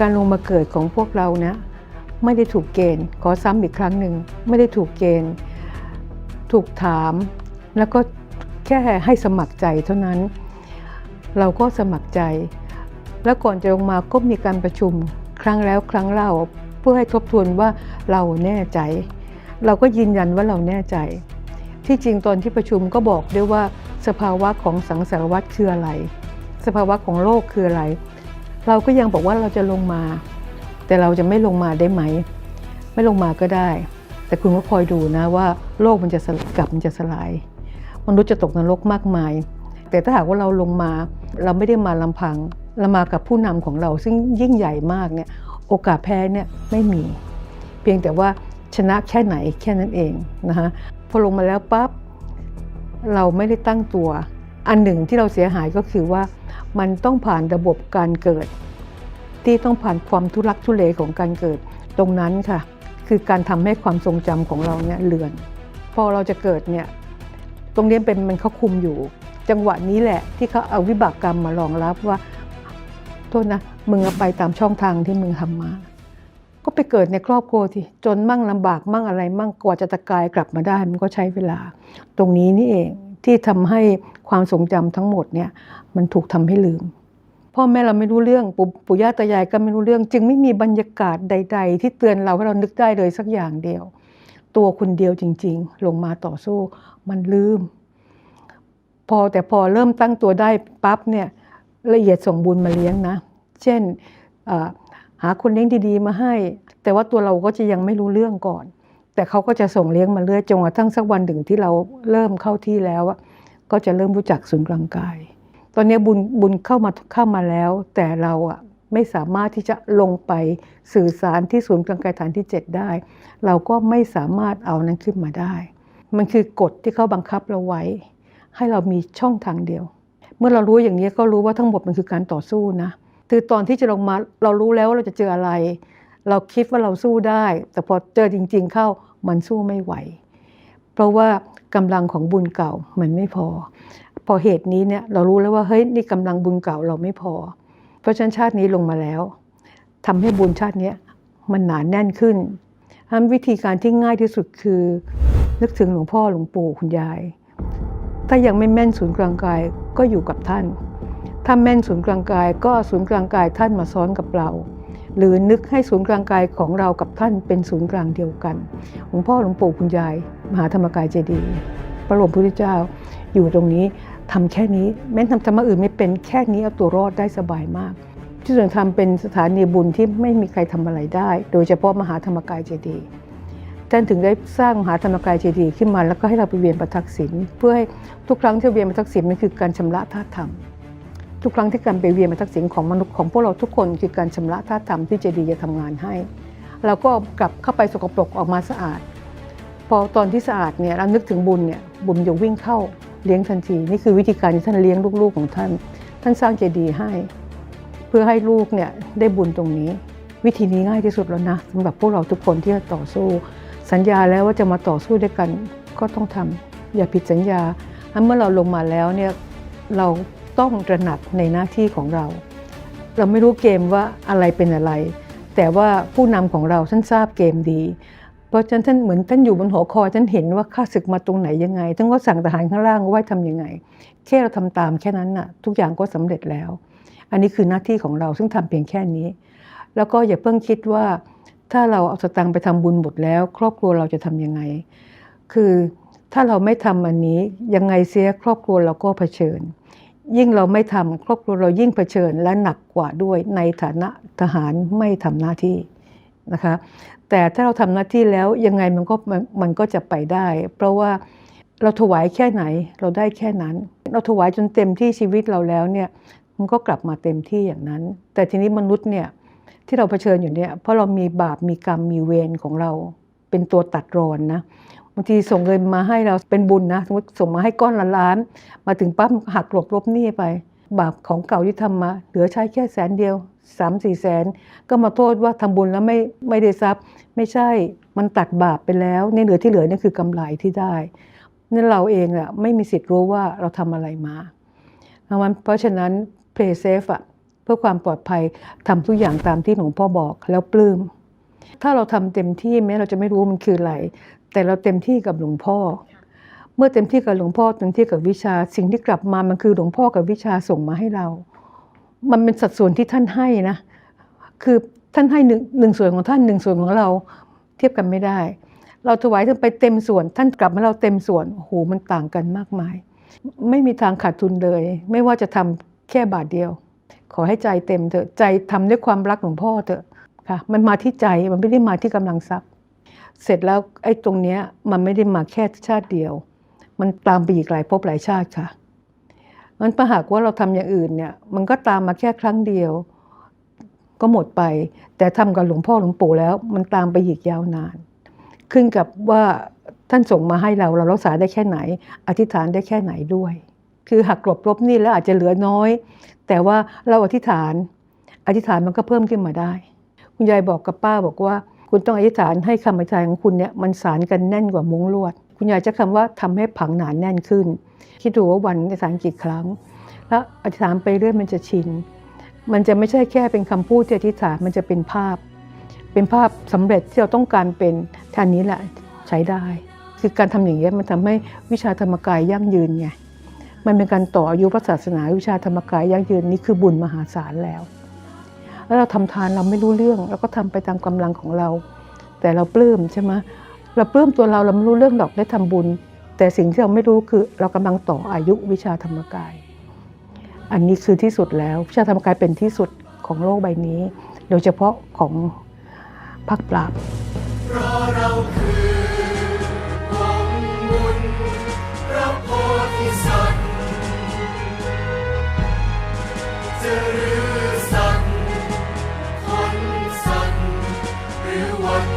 การลงมาเกิดของพวกเรานะไม่ได้ถูกเกณฑ์ ขอซ้ำอีกครั้งหนึ่งไม่ได้ถูกเกณฑ์ ถูกถาม แล้วก็แค่ให้สมัครใจเท่านั้น เราก็สมัครใจ แล้วก่อนจะลงมาก็มีการประชุมครั้งแล้วครั้งเล่าเพื่อให้ทบทวนว่าเราแน่ใจ เราก็ยืนยันว่าเราแน่ใจ ที่จริงตอนที่ประชุมก็บอกด้วยว่าสภาวะของสังสารวัตรคืออะไร สภาวะของโลกคืออะไร เราก็ยังบอกว่าเราจะลงมา แต่เราจะไม่ลงมาได้ไหม ไม่ลงมาก็ได้ แต่คุณก็คอยดูนะว่าโลกมันจะกลับมันจะสลายมนุษย์จะตกนรกมากมาย แต่ถ้าหากว่าเราลงมาเราไม่ได้มาลำพัง เรามากับผู้นำของเรา ซึ่งยิ่งใหญ่มากเนี่ยโอกาสแพ้เนี่ยไม่มี เพียงแต่ว่าชนะแค่ไหนแค่นั้นเองนะคะพอลงมาแล้วปั๊บเราไม่ได้ตั้งตัว อันหนึ่งที่เราเสียหายก็คือว่ามันต้องผ่านระบบการเกิด ที่ต้องผ่านความทุรักทุเลของการเกิดตรงนั้นค่ะ คือการทำให้ความทรงจำของเราเนี่ยเลือน พอเราจะเกิดเนี่ยตรงนี้เป็นมันเขาคุมอยู่ จังหวะนี้แหละที่เขาเอาวิบากกรรมมารองรับว่า โทษนะมึงไปตามช่องทางที่มึงทำมา ก็ไปเกิดในครอบครัวที่จนมั่งลำบากมั่งอะไร มั่งกว่าจะตะกายกลับมาได้ มันก็ใช้เวลา ตรงนี้นี่เองที่ทำให้ความทรงจำทั้งหมดเนี่ยมันถูกทำให้ลืม พ่อแม่เราไม่รู้เรื่องปู่ปู่ย่าตายายก็ไม่รู้เรื่อง จึงไม่มีบรรยากาศใด ๆ ที่เตือนเราให้เรานึกได้เลยสักอย่างเดียว ตัวคนเดียวจริง ๆ ลงมาต่อสู้มันลืม พอแต่พอเริ่มตั้งตัวได้ปั๊บเนี่ยละเอียดส่งบุญมาเลี้ยงนะ เช่นหาคนเลี้ยงดีๆ มาให้ แต่ว่าตัวเราก็จะยังไม่รู้เรื่องก่อน แต่เขาก็จะส่งเลี้ยงมาเรื่อยจนกระทั่งสักวันหนึ่งที่เราเริ่มเข้าที่แล้วก็จะเริ่มรู้จักศูนย์กลางกาย ตอนนี้บุญบุญเข้ามาเข้ามาแล้ว แต่เราอะไม่สามารถที่จะลงไปสื่อสารที่ศูนย์กลางกายฐานที่ 7 ได้ เราก็ไม่สามารถเอานั้นขึ้นมาได้ มันคือกฎที่เขาบังคับเราไว้ ให้เรามีช่องทางเดียว เมื่อเรารู้อย่างนี้ก็รู้ว่าทั้งหมดมันคือการต่อสู้นะคือตอนที่จะลงมาเรารู้แล้วว่าเราจะเจออะไร เราคิดว่าเราสู้ได้ แต่พอเจอจริง ๆ เข้ามันสู้ไม่ไหว เพราะว่ากำลังของบุญเก่ามันไม่พอ พอเหตุนี้เนี่ยเรารู้แล้วว่าเฮ้ยนี่กำลังบุญเก่าเราไม่พอ เพราะฉะนั้นชาตินี้ลงมาแล้วทำให้บุญชาตินี้มันหนานแน่นขึ้นทำวิธีการที่ง่ายที่สุดคือ นึกถึงหลวงพ่อหลวงปู่คุณยาย ถ้ายังไม่แม่นศูนย์กลางกายก็อยู่กับท่าน ถ้าแม่นศูนย์กลางกายก็ศูนย์กลางกายท่านมาซ้อนกับเราหรือนึกให้ศูนย์กลางกายของเรากับท่านเป็นศูนย์กลางเดียวกัน หลวงพ่อหลวงปู่คุณยาย มหาธรรมกายเจดีย์พระบรมพุทธเจ้าอยู่ตรงนี้ ทำแค่นี้ แม้ทำธรรมะอื่นไม่เป็นแค่นี้เอาตัวรอดได้สบายมากที่ส่วนธรรมเป็นสถานีบุญที่ไม่มีใครทำอะไรได้ โดยเฉพาะมหาธรรมกายเจดีย์ท่านถึงได้สร้างมหาธรรมกายเจดีย์ขึ้นมาแล้วก็ให้เราไปเวียนประทักษิณเพื่อให้ทุกครั้งที่เวียนประทักษิณมันคือการชำระธาตุธรรมทุกครั้งที่การไปเวียนประทักษิณของมนุษย์ของพวกเราทุกคนคือการชำระธาตุธรรมที่เจดีย์จะทำงานให้เราก็กลับเข้าไปสกปรกออกมาสะอาด พอตอนที่สะอาดเนี่ยเรานึกถึงบุญเนี่ยบุญจะวิ่งเข้า เลี้ยงทันที นี่คือวิธีการที่ท่านเลี้ยงลูกๆของท่าน ท่านสร้างเจดีย์ให้ เพื่อให้ลูกเนี่ยได้บุญตรงนี้ วิธีนี้ง่ายที่สุดแล้วนะสำหรับพวกเราทุกคนที่จะต่อสู้ สัญญาแล้วว่าจะมาต่อสู้ด้วยกันก็ต้องทำอย่าผิดสัญญาเมื่อเราลงมาแล้วเนี่ยเราต้องตระหนักในหน้าที่ของเรา เราไม่รู้เกมว่าอะไรเป็นอะไร แต่ว่าผู้นำของเราท่านทราบเกมดี ราะฉะนั้นท่านเหมือนท่านอยู่บนหัวคอยท่านเห็นว่าข้าศึกมาตรงไหนยังไงท่านก็สั่งทหารข้างล่างว่าทำยังไง แค่เราทำตามแค่นั้นน่ะ ทุกอย่างก็สำเร็จแล้ว อันนี้คือหน้าที่ของเราซึ่งทำเพียงแค่นี้ แล้วก็อย่าเพิ่งคิดว่า ถ้าเราเอาสตังค์ไปทำบุญหมดแล้ว ครอบครัวเราจะทำยังไง คือถ้าเราไม่ทำอันนี้ยังไงเสียครอบครัวเราก็เผชิญ ยิ่งเราไม่ทำครอบครัวเรายิ่งเผชิญและหนักกว่าด้วยในฐานะทหารไม่ทำหน้าที่นะคะ แต่ถ้าเราทำหน้าที่แล้วยังไงมันก็มันมันก็จะไปได้ เพราะว่าเราถวายแค่ไหนเราได้แค่นั้น เราถวายจนเต็มที่ชีวิตเราแล้วเนี่ยมันก็กลับมาเต็มที่อย่างนั้น แต่ทีนี้มนุษย์เนี่ยที่เราเผชิญอยู่เนี่ยเพราะเรามีบาปมีกรรมมีเวรของเรา เป็นตัวตัดรอนนะบางทีส่งเงินมาให้เราเป็นบุญนะสมมติส่งมาให้ก้อนละล้าน มาถึงปั๊บหักกลบลบหนี้ไป บาปของเก่าที่ทำมา เหลือใช้แค่แสนเดียวสามสี่แสน ก็มาโทษว่าทำบุญแล้วไม่ไม่ได้ทรัพย์ ไม่ใช่มันตัดบาปไปแล้ว ในเหลือที่เหลือนี่คือกำไรที่ได้นั่นเราเองอะไม่มีสิทธิ์รู้ว่าเราทำอะไรมาเพราะฉะนั้น play safe อะเพื่อความปลอดภัยทำทุกอย่างตามที่หลวงพ่อบอกแล้วปลื้มถ้าเราทำเต็มที่แม้เราจะไม่รู้มันคืออะไรแต่เราเต็มที่กับหลวงพ่อ เมื่อเต็มที่กับหลวงพ่อเต็มที่กับวิชา สิ่งที่กลับมามันคือหลวงพ่อกับวิชาส่งมาให้เรา มันเป็นสัดส่วนที่ท่านให้นะ คือท่านให้หนึ่งหนึ่งส่วนของท่านหนึ่งส่วนของเราเทียบกันไม่ได้ เราถวายท่านไปเต็มส่วน ท่านกลับมาเราเต็มส่วนโอ้โหมันต่างกันมากมาย ไม่มีทางขาดทุนเลย ไม่ว่าจะทำแค่บาทเดียว ขอให้ใจเต็มเถอะใจทำด้วยความรักหลวงพ่อเถอะค่ะ มันมาที่ใจมันไม่ได้มาที่กำลังทรัพย์ เสร็จแล้วไอ้ตรงเนี้ยมันไม่ได้มาแค่ชาติเดียว มันตามไปอีกหลายภพหลายชาติค่ะ มันประหากว่าเราทำอย่างอื่นเนี่ย มันก็ตามมาแค่ครั้งเดียว ก็หมดไป แต่ทำกับหลวงพ่อหลวงปู่แล้ว มันตามไปอีกยาวนาน ขึ้นกับว่าท่านส่งมาให้เราเรารักษาได้แค่ไหน อธิษฐานได้แค่ไหนด้วย คือหักกลบลบนี่แล้วอาจจะเหลือน้อย แต่ว่าเราอธิษฐาน อธิษฐานมันก็เพิ่มขึ้นมาได้ คุณยายบอกกับป้าบอกว่า คุณต้องอธิษฐานให้คำอธิษฐานของคุณเนี่ยมันสารกันแน่นกว่ามุ้งลวด คุณยายจะคำว่าทำให้ผังหนานแน่นขึ้น คิดดูว่าวันอธิษฐานกี่ครั้ง แล้วอธิษฐานไปเรื่อยมันจะชิน มันจะไม่ใช่แค่เป็นคำพูดที่อธิษฐานมันจะเป็นภาพ เป็นภาพสำเร็จที่เราต้องการเป็นท่านนี้แหละใช้ได้ คือการทำอย่างนี้มันทำให้วิชาธรรมกายยั่งยืนไง มันเป็นการต่ออายุพระศาสนาวิชาธรรมกายยั่งยืนนี่คือบุญมหาศาลแล้ว แล้วเราทำทานเราไม่รู้เรื่องเราก็ทำไปตามกำลังของเรา แต่เราปลื้มใช่ไหม เราปลื้มตัวเราเราไม่รู้เรื่องดอกได้ทำบุญ แต่สิ่งที่เราไม่รู้คือเรากำลังต่ออายุวิชาธรรมกาย อันนี้คือที่สุดแล้ววิชาธรรมกายเป็นที่สุดของโลกใบนี้ โดยเฉพาะของภาคปราบเพราะเราคือวงบุญพระโพธิสัตว์จะรือสัตว์คนสัตว์หรือวัด